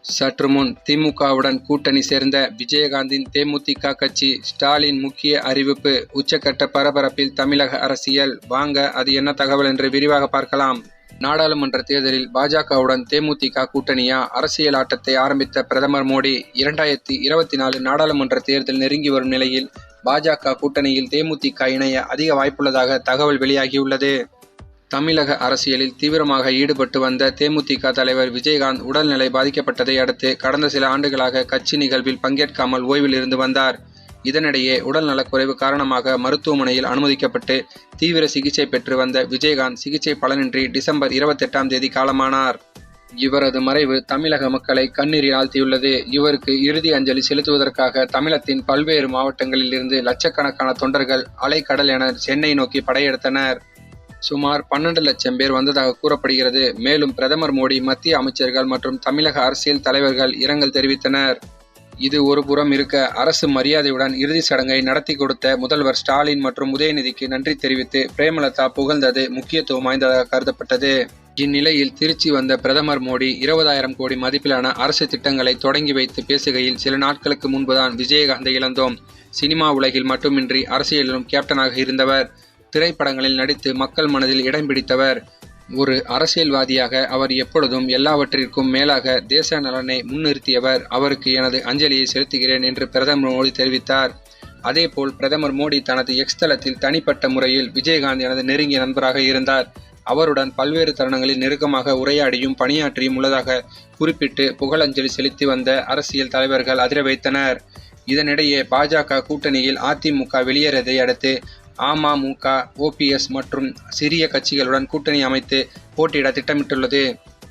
சற்றுமுன் திமுகவுடன் கூட்டணி சேர்ந்த விஜயகாந்தின் தேமுதிக கட்சி ஸ்டாலின் முக்கிய அறிவிப்பு. உச்சக்கட்ட பரபரப்பில் தமிழக அரசியல். வாங்க அது என்ன தகவல் என்று விரிவாக பார்க்கலாம். நாடாளுமன்ற தேர்தலில் பாஜகவுடன் தேமுதிக கூட்டணியா? அரசியல் ஆட்டத்தை ஆரம்பித்த பிரதமர் மோடி இரண்டாயிரத்தி இருபத்தி நாலு நாடாளுமன்ற தேர்தல் நெருங்கி வரும் நிலையில் பாஜக கூட்டணியில் தேமுதிக இணைய அதிக வாய்ப்புள்ளதாக தகவல் வெளியாகியுள்ளது. தமிழக அரசியலில் தீவிரமாக ஈடுபட்டு வந்த தேமுதிக தலைவர் விஜயகாந்த் உடல்நிலை பாதிக்கப்பட்டதை அடுத்து கடந்த சில ஆண்டுகளாக கட்சி நிகழ்வில் பங்கேற்காமல் ஓய்வில் இருந்து வந்தார். இதனிடையே உடல் நலக்குறைவு காரணமாக மருத்துவமனையில் அனுமதிக்கப்பட்டு தீவிர சிகிச்சை பெற்று வந்த விஜயகாந்த் சிகிச்சை பலனின்றி டிசம்பர் இருபத்தெட்டாம் தேதி காலமானார். இவரது மறைவு தமிழக மக்களை கண்ணீரில் ஆழ்த்தியுள்ளது. இவருக்கு இறுதி அஞ்சலி செலுத்துவதற்காக தமிழகத்தின் பல்வேறு மாவட்டங்களில் இருந்து லட்சக்கணக்கான தொண்டர்கள் அலைக்கடல் என சென்னை நோக்கி படையெடுத்தனர். சுமார் பன்னெண்டு லட்சம் பேர் வந்ததாக கூறப்படுகிறது. மேலும் பிரதமர் மோடி மத்திய அமைச்சர்கள் மற்றும் தமிழக அரசியல் தலைவர்கள் இரங்கல் தெரிவித்தனர். இது ஒரு புறம் இருக்க அரசு மரியாதையுடன் இறுதி சடங்கை நடத்தி கொடுத்த முதல்வர் ஸ்டாலின் மற்றும் உதயநிதிக்கு நன்றி தெரிவித்து பிரேமலதா புகழ்ந்தது முக்கியத்துவம் வாய்ந்ததாக கருதப்பட்டது. இந்நிலையில் திருச்சி வந்த பிரதமர் மோடி இருபதாயிரம் கோடி மதிப்பிலான அரசு திட்டங்களை தொடங்கி வைத்து பேசுகையில் சில நாட்களுக்கு முன்புதான் விஜயகாந்தை இழந்தோம். சினிமா உலகில் மட்டுமின்றி அரசியலிலும் கேப்டனாக இருந்தவர். திரைப்படங்களில் நடித்து மக்கள் மனதில் இடம் பிடித்தவர். ஒரு அரசியல்வாதியாக அவர் எப்பொழுதும் எல்லாவற்றிற்கும் மேலாக தேச நலனை முன்னிறுத்தியவர். அவருக்கு எனது அஞ்சலியை செலுத்துகிறேன் என்று பிரதமர் மோடி தெரிவித்தார். அதேபோல் பிரதமர் மோடி தனது எக்ஸ் தளத்தில் தனிப்பட்ட முறையில் விஜயகாந்த் எனது நெருங்கிய நண்பராக இருந்தார். அவருடன் பல்வேறு தருணங்களில் நெருக்கமாக உரையாடியும் பணியாற்றியும் உள்ளதாக குறிப்பிட்டு புகழஞ்சலி செலுத்தி வந்த அரசியல் தலைவர்கள் அதிர வைத்தனர். இதனிடையே பாஜக கூட்டணியில் அதிமுக வெளியேறதை அடுத்து அமமுக ஓபிஎஸ் மற்றும் சிறிய கட்சிகளுடன் கூட்டணி அமைத்து போட்டியிட திட்டமிட்டுள்ளது.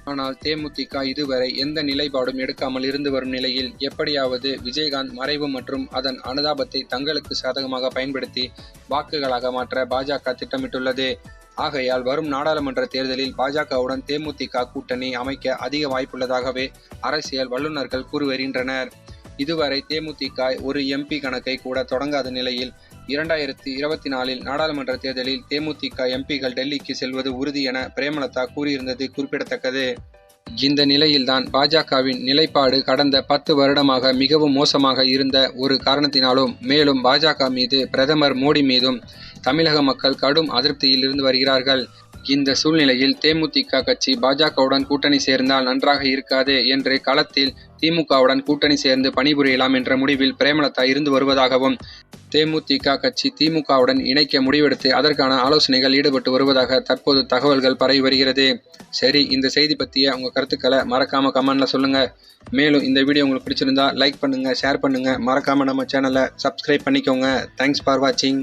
ஆனால் தேமுதிக இதுவரை எந்த நிலைப்பாடும் எடுக்காமல் இருந்து வரும் நிலையில் எப்படியாவது விஜயகாந்த் மறைவு மற்றும் அதன் அனுதாபத்தை தங்களுக்கு சாதகமாக பயன்படுத்தி வாக்குகளாக மாற்ற பாஜக திட்டமிட்டுள்ளது. ஆகையால் வரும் நாடாளுமன்ற தேர்தலில் பாஜகவுடன் தேமுதிக கூட்டணி அமைக்க அதிக வாய்ப்புள்ளதாகவே அரசியல் வல்லுநர்கள் கூறி வருகின்றனர் இதுவரை தேமுதிக ஒரு எம்பி கணக்கை கூட தொடங்காத நிலையில் இரண்டாயிரத்தி இருபத்தி நாலில் நாடாளுமன்ற தேர்தலில் தேமுதிக எம்பிகள் டெல்லிக்கு செல்வது உறுதி என பிரேமலதா கூறியிருந்தது குறிப்பிடத்தக்கது. இந்த நிலையில்தான் பாஜகவின் நிலைப்பாடு கடந்த பத்து வருடமாக மிகவும் மோசமாக இருந்த ஒரு காரணத்தினாலும் மேலும் பாஜக மீது பிரதமர் மோடி மீதும் தமிழக மக்கள் கடும் அதிருப்தியில் இருந்து வருகிறார்கள். இந்த சூழ்நிலையில் தேமுதிக கட்சி பாஜகவுடன் கூட்டணி சேர்ந்தால் நன்றாக இருக்காது என்று களத்தில் திமுகவுடன் கூட்டணி சேர்ந்து பணிபுரியலாம் என்ற முடிவில் பிரேமலதா இருந்து வருவதாகவும் தேமுதிக கட்சி திமுகவுடன் இணைக்க முடிவெடுத்து அதற்கான ஆலோசனைகள் ஈடுபட்டு வருவதாக தற்போது தகவல்கள் பரவி வருகிறது. சரி இந்த செய்தி பற்றிய உங்கள் கருத்துக்களை மறக்காம கமெண்ட்ல சொல்லுங்க. மேலும் இந்த வீடியோ உங்களுக்கு பிடிச்சிருந்தா லைக் பண்ணுங்க ஷேர் பண்ணுங்க. மறக்காம நம்ம சேனலை சப்ஸ்கிரைப் பண்ணிக்கோங்க. தேங்க்ஸ் ஃபார் வாட்சிங்